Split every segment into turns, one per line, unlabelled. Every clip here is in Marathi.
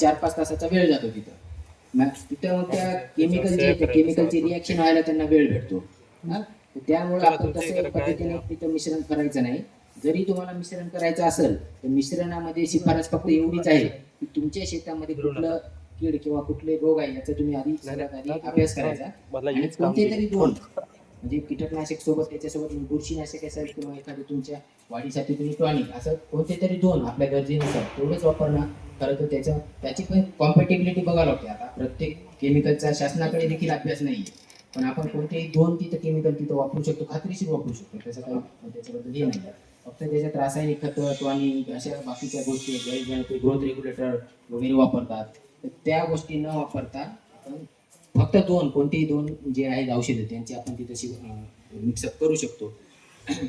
चार पाच तासाचा वेळ जातो तिथं. मग तिथं मग त्या केमिकलची केमिकलची रिॲक्शन व्हायला त्यांना वेळ भेटतो. हा? त्यामुळे आपण तसं पद्धतीने तिथं मिश्रण करायचं नाही. जरी तुम्हाला मिश्रण करायचं असेल तर मिश्रणामध्ये शिफारस फक्त एवढीच आहे की तुमच्या शेतामध्ये कुठलं कीड किंवा कुठले रोग आहे याचा तुम्ही आधी आधी अभ्यास करायचा. आणि कोणते. तरी दोन म्हणजे कीटकनाशक सोबत त्याच्यासोबत बुरशीनाशक असेल किंवा एखादं तुमच्या वाढीसाठी तुम्ही टॉनिक असं कोणते तरी दोन आपल्या गरजेनुसार तेवढंच वापरणं खरं तर त्याचं त्याची पण कॉम्पॅटेबिलिटी बघावं लागते. आता प्रत्येक केमिकलचा शासनाकडे देखील अभ्यास नाही पण आपण कोणतेही दोन तिथं केमिकल तिथं वापरू शकतो खात्रीशीर वापरू शकतो. त्याचं काही त्याच्याबद्दल हे नाही फक्त त्याच्यात रासायनिक खतं टॉनिक अशा बाकीच्या गोष्टी ग्रोथ रेग्युलेटर वगैरे वापरतात. तर त्या गोष्टी न वापरता आपण फक्त दोन कोणतेही दोन जे आहेत औषधं त्यांची आपण ती तशी मिक्सअप करू शकतो.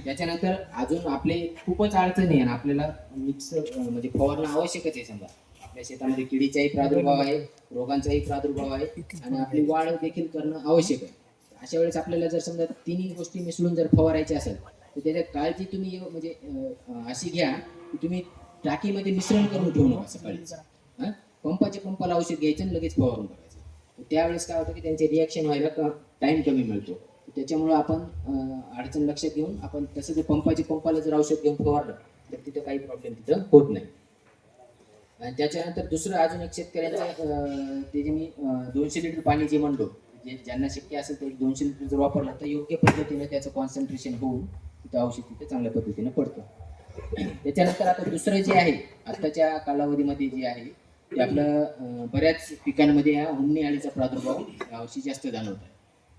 त्याच्यानंतर अजून आपले खूपच अडचणी आहे आणि आपल्याला मिक्स म्हणजे फवारणं आवश्यकच आहे समजा. आपल्या शेतामध्ये किडीचाही प्रादुर्भाव आहे रोगांचाही प्रादुर्भाव आहे आणि आपली वाढ देखील करणं आवश्यक आहे. अशा वेळेस आपल्याला जर समजा तिन्ही गोष्टी मिसळून जर फवारायच्या असेल तर त्याच्यात काळजी तुम्ही म्हणजे अशी घ्या की तुम्ही टाकीमध्ये मिश्रण करून ठेवू नका सकाळीच पंपाचे पंपाला औषध घ्यायचं आणि लगेच फवारून त्यावेळेस काय होतं की त्यांचे रिॲक्शन व्हायला टाइम कमी मिळतो. त्याच्यामुळं आपण अडचण लक्षात घेऊन आपण तसं जर पंपाची पंपाला जर औषध घेऊन फवारलं तर तिथं काही प्रॉब्लेम तिथं होत नाही. आणि त्याच्यानंतर दुसरं अजून एक शेतकऱ्यांचं ते जे मी दोनशे लिटर पाणी जे म्हणतो जे ज्यांना शक्य असेल तर दोनशे लिटर जर वापरलं तर योग्य पद्धतीने त्याचं कॉन्सन्ट्रेशन होऊन तिथं औषध तिथं चांगल्या पद्धतीने पडतं. त्याच्यानंतर आता दुसरं जे आहे आत्ताच्या कालावधीमध्ये जे आहे आपलं बऱ्याच पिकांमध्ये ह्या हुमणी अळीचा प्रादुर्भाव यावर्षी जास्त जाणवत आहे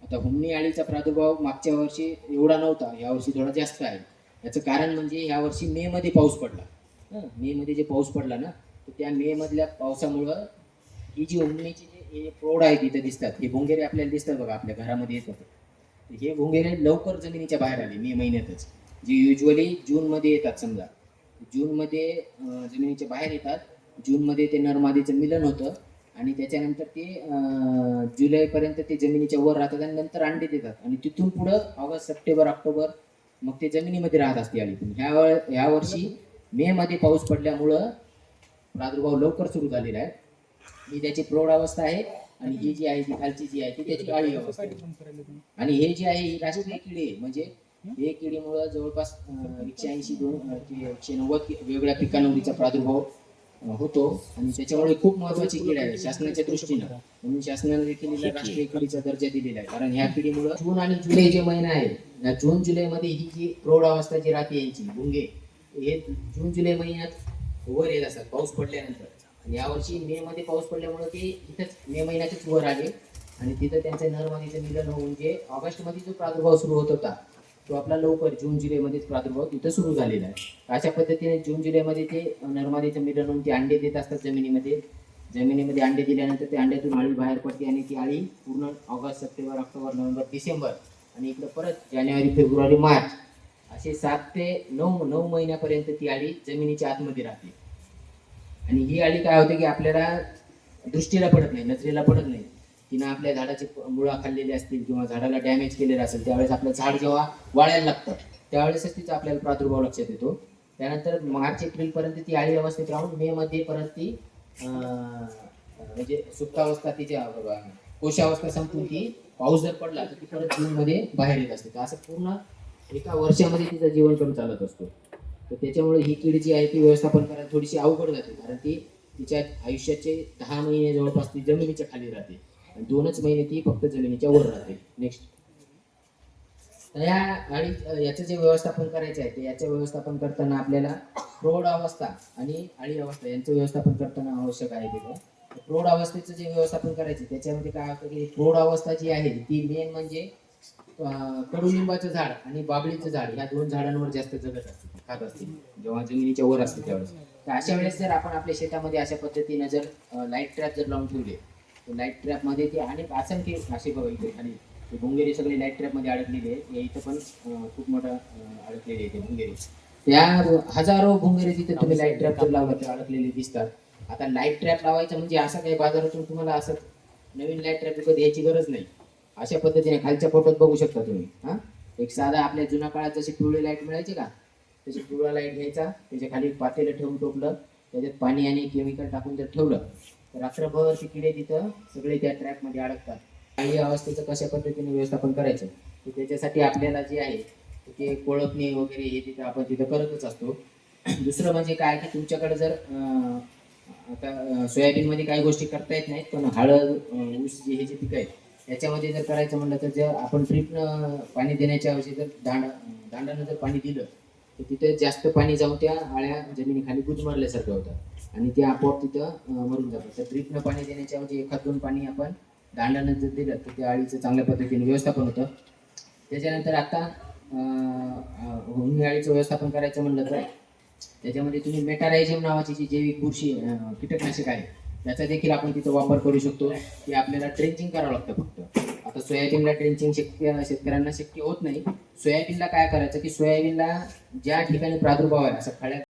आता हुमणी अळीचा प्रादुर्भाव मागच्या वर्षी एवढा नव्हता यावर्षी थोडा जास्त आहे. याचं कारण म्हणजे यावर्षी मे मध्ये पाऊस पडला. मे मध्ये जे पाऊस पडला ना तर त्या मे मधल्या पावसामुळं ही जी हुमणीची जे हे प्रौढ आहेत इथे दिसतात हे भुंगेरे आपल्याला दिसतात बघा आपल्या घरामध्ये येतात. तर हे भुंगेरे लवकर जमिनीच्या बाहेर आले मे महिन्यातच. जे युजली जूनमध्ये येतात समजा. जूनमध्ये जमिनीच्या बाहेर येतात जूनमध्ये ते नरमादीचं मिलन होतं आणि त्याच्यानंतर ते जुलैपर्यंत ते जमिनीच्या वर राहतात आणि नंतर अंडे देतात. आणि तिथून पुढं ऑगस्ट सप्टेंबर ऑक्टोबर मग ते जमिनीमध्ये राहत असते आली. ह्या ह्या वर्षी मे मध्ये पाऊस पडल्यामुळं प्रादुर्भाव लवकर सुरू झालेला आहे. ही त्याची प्रौढ अवस्था आहे आणि ही जी आहे ती खालची जी आहे ती त्याची काळी अवस्था आहे. आणि हे जे आहे ही राष्ट्रीय किडी आहे. म्हणजे हे किडीमुळं जवळपास एकशे ऐंशी दोन एकशे नव्वद वेगवेगळ्या पिकांवरीचा प्रादुर्भाव होतो. आणि त्याच्यामुळे खूप महत्वाची किड आहे शासनाच्या दृष्टीनं. म्हणून शासनाने देखील राष्ट्रीय किडीचा दर्जा दिलेला आहे. कारण ह्या किडीमुळं जून आणि जुलै जे महिना आहे या जून जुलै मध्ये ही जी प्रौढ अवस्था जी राहते यांची भुंगे हे जून जुलै महिन्यात वर येत असतात पाऊस पडल्यानंतर. आणि यावर्षी मे मध्ये पाऊस पडल्यामुळे ते इथंच मे महिन्यातच वर आले. आणि तिथं त्यांचं नरमादीचं मिलन होऊन जे ऑगस्टमध्ये जो प्रादुर्भाव सुरू होत होता तो आपला लवकर जून जुलैमध्येच प्रादुर्भाव तिथं सुरू झालेला आहे. अशा पद्धतीने जून जुलैमध्ये ते नरमादीचं मिलन होऊन ते अंडे देत असतात जमिनीमध्ये जमिनीमध्ये अंडे दिल्यानंतर ते अंड्यातून आळी बाहेर पडते आणि ती आळी पूर्ण August September October November December आणि इकडं परत जानेवारी फेब्रुवारी मार्च असे सात ते नऊ नऊ महिन्यापर्यंत ती आळी जमिनीच्या आतमध्ये राहते. आणि ही आळी काय होते की आपल्याला दृष्टीला पडत नाही नजरेला पडत नाही. तिनं आपल्या झाडाची मुळा खाल्लेली असतील किंवा झाडाला डॅमेज केलेलं असेल त्यावेळेस आपलं झाड जेव्हा वाळायला लागतं त्यावेळेसच तिचा आपल्याला प्रादुर्भाव लक्षात येतो. त्यानंतर मार्च एप्रिल पर्यंत ती आळी अवस्थेत राहून मे मध्ये परत ती अं, म्हणजे सुप्तावस्था तिच्या कोशावस्था संपून ती पाऊस जर पडला तर ती परत जून मध्ये बाहेर येत असते. तर असं पूर्ण एका वर्षामध्ये तिचा जीवनक्रम चालत असतो. तर त्याच्यामुळे ही कीड जी आहे ती व्यवस्थापन करायला थोडीशी अवघड जाते. कारण ती तिच्या आयुष्याचे दहा महिने जवळपास ती जमिनीच्या खाली राहते. आणि दोनच महिने ती फक्त जमिनीच्या वर राहते. नेक्स्ट तर या आणि याचं जे व्यवस्थापन करायचं आहे ते याचं व्यवस्थापन करताना आपल्याला प्रौढ अवस्था आणि आळी अवस्था यांचं व्यवस्थापन करताना आवश्यक आहे तिथं प्रौढ अवस्थेचं जे व्यवस्थापन करायचं त्याच्यामध्ये काय होतं की प्रौढ अवस्था जी आहे ती मेन म्हणजे कडुलिंबाचं झाड आणि बाबळीचं झाड या दोन झाडांवर जास्त जगत असते खात असते. जेव्हा जमिनीच्या वर असते त्यावेळेस. तर अशा वेळेस जर आपण आपल्या शेतामध्ये अशा पद्धतीने जर लाइट ट्रॅप जर लावून ठेवले लाइट ट्रॅपमध्ये ते अनेक असंख्य असे इथे. खाली भुंगेरी सगळे लाइट ट्रॅपमध्ये अडकलेले आहेत. इथं पण खूप मोठा अडकलेले आहे ते भुंगेरी. त्या हजारो भुंगेरी तिथे तुम्ही लाइट ट्रॅप जर लावला तर अडकलेले दिसतात. आता लाइट ट्रॅप लावायचं म्हणजे असं काही बाजारातून तुम्हाला असं नवीन लाइट ट्रॅप विकत यायची गरज नाही. अशा पद्धतीने खालच्या फोटोत बघू शकता तुम्ही. हा? एक साधा आपल्या जुन्या काळात जशी पिवळी लाइट मिळायची का? तशी पिवळा लाइट घ्यायचा. त्याच्याखाली पातेलं ठेवून टोपलं. त्याच्यात पाणी आणि केमिकल टाकून जर ठेवलं. रात्रभर ते किडे तिथं सगळे त्या ट्रॅपमध्ये अडकतात. काही अवस्थेचं कशा पद्धतीने व्यवस्थापन करायचं तर त्याच्यासाठी आपल्याला जे आहे ते कोळपणे वगैरे हे तिथं आपण तिथं करतच असतो. दुसरं म्हणजे काय की तुमच्याकडे जर आता सोयाबीनमध्ये काही गोष्टी करता येत नाहीत पण हळद ऊस जे हे जे पिकं आहेत याच्यामध्ये जर करायचं म्हणलं तर जर आपण ड्रीपनं पाणी देण्याच्या ऐवजी जर दांड दांडानं जर पाणी दिलं तर तिथे जास्त पाणी जाऊन त्या आळ्या जमिनीखाली गुदमरल्यासारखं होतं. आणि ते आपोआप तिथं अं, मरून जातं तर ड्रीपनं पाणी देण्याच्या म्हणजे एखाद दोन पाणी आपण दांडानं जर दिलं तर त्या आळीचं चांगल्या पद्धतीने व्यवस्थापन होतं. त्याच्यानंतर आता अळीचं व्यवस्थापन करायचं म्हणलं तर त्याच्यामध्ये तुम्ही मेटारायझम नावाची जी जैविक बुरशी कीटकनाशक आहे त्याचा देखील आपण तिथं वापर करू शकतो. की आपल्याला ट्रेंचिंग करावं लागतं फक्त. आता सोयाबीनला ट्रेंचिंग शक्य शेतकऱ्यांना शक्य होत नाही. सोयाबीनला काय करायचं की सोयाबीनला ज्या ठिकाणी प्रादुर्भाव आहे असं खळ्या